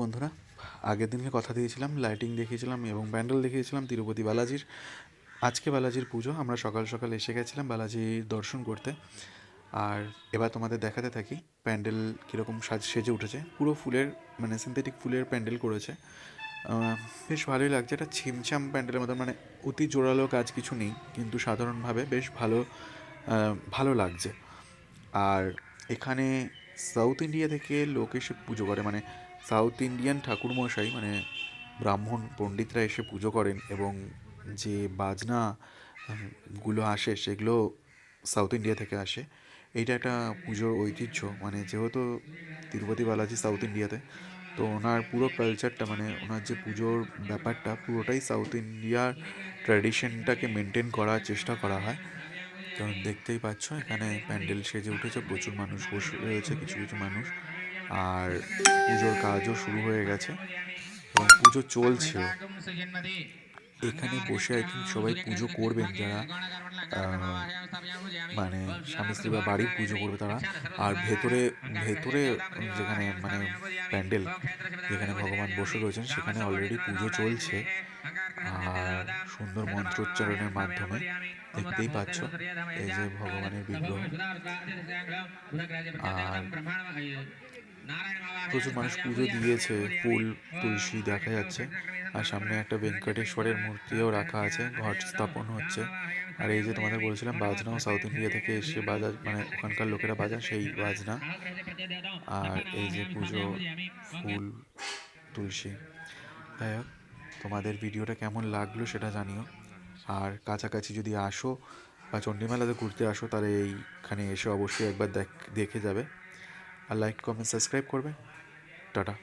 বন্ধুরা। আগের দিনকে কথা দিয়েছিলাম লাইটিং দেখিয়েছিলাম এবং ব্যান্ডেল দেখিয়েছিলাম তিরুপতি বালাজির। আজকে বালাজির পুজো, আমরা সকাল সকাল এসে গেছিলাম বালাজির দর্শন করতে। আর এবার তোমাদের দেখাতে থাকি প্যান্ডেল কীরকম সাজ, সেজে উঠেছে। পুরো ফুলের মানে সিনথেটিক ফুলের প্যান্ডেল করেছে। বেশ ভালোই লাগছে। এটা ছিমছাম প্যান্ডেলের মতো মানে অতি জোরালো কাজ কিছু নেই, কিন্তু সাধারণভাবে বেশ ভালো ভালো লাগছে। আর এখানে সাউথ ইন্ডিয়া থেকে লোক এসে পুজো করে। মানে সাউথ ইন্ডিয়ান ঠাকুরমশাই মানে ব্রাহ্মণ পণ্ডিতরা এসে পুজো করেন এবং যে বাজনা গুলো আসে সেগুলো সাউথ ইন্ডিয়া থেকে আসে। এইটা একটা পুজোর ঐতিহ্য মানে যেহেতু তিরুপতি বালাজি সাউথ ইন্ডিয়াতে, তো ওনার পুরো কালচারটা মানে ওনার যে পুজোর ব্যাপারটা, পুরোটাই সাউথ ইন্ডিয়ার ট্র্যাডিশনটাকে মেনটেন করার চেষ্টা করা হয়। তো দেখতেই পাচ্ছ, এখানে প্যান্ডেল সেজে উঠেছে, প্রচুর মানুষ বসে রয়েছে, কিছু কিছু মানুষ। আর পুজোর কাজও শুরু হয়ে গেছে এবং পুজো চলছে। এখানে বসে আই থিঙ্ক সবাই পুজো করবেন যারা মানে স্বামী স্ত্রী বা বাড়ির পুজো করবে তারা। আর ভেতরে ভেতরে যেখানে মানে প্যান্ডেল, যেখানে ভগবান বসে রয়েছেন, সেখানে অলরেডি পুজো চলছে। আর সুন্দর মন্ত্রোচ্চারণের মাধ্যমে দেখতেই পাচ্ছ, এই যে ভগবানের বিগ্রহ। আর প্রচুর মানুষ পুজো দিয়েছে, ফুল, তুলসী দেখা যাচ্ছে, আর সামনে একটা ভেঙ্কটেশ্বরের মূর্তিও রাখা আছে, ঘট স্থাপন হচ্ছে। আর এই যে তোমাদের বলছিলাম, বাজনাও সাউথ ইন্ডিয়া থেকে এসে বাজা মানে ওখানকার লোকেরা বাজান সেই বাজনা। আর এই যে পুজো, ফুল, তুলসী। যাই হোক, তোমাদের ভিডিওটা কেমন লাগল সেটা জানিও। আর কাছাকাছি যদি আসো বা চণ্ডীমেলাতে ঘুরতে আসো, তাহলে এইখানে এসে অবশ্যই একবার দেখ, দেখে যাবে। আর লাইক কমেন্ট সাবস্ক্রাইব করবে টাটা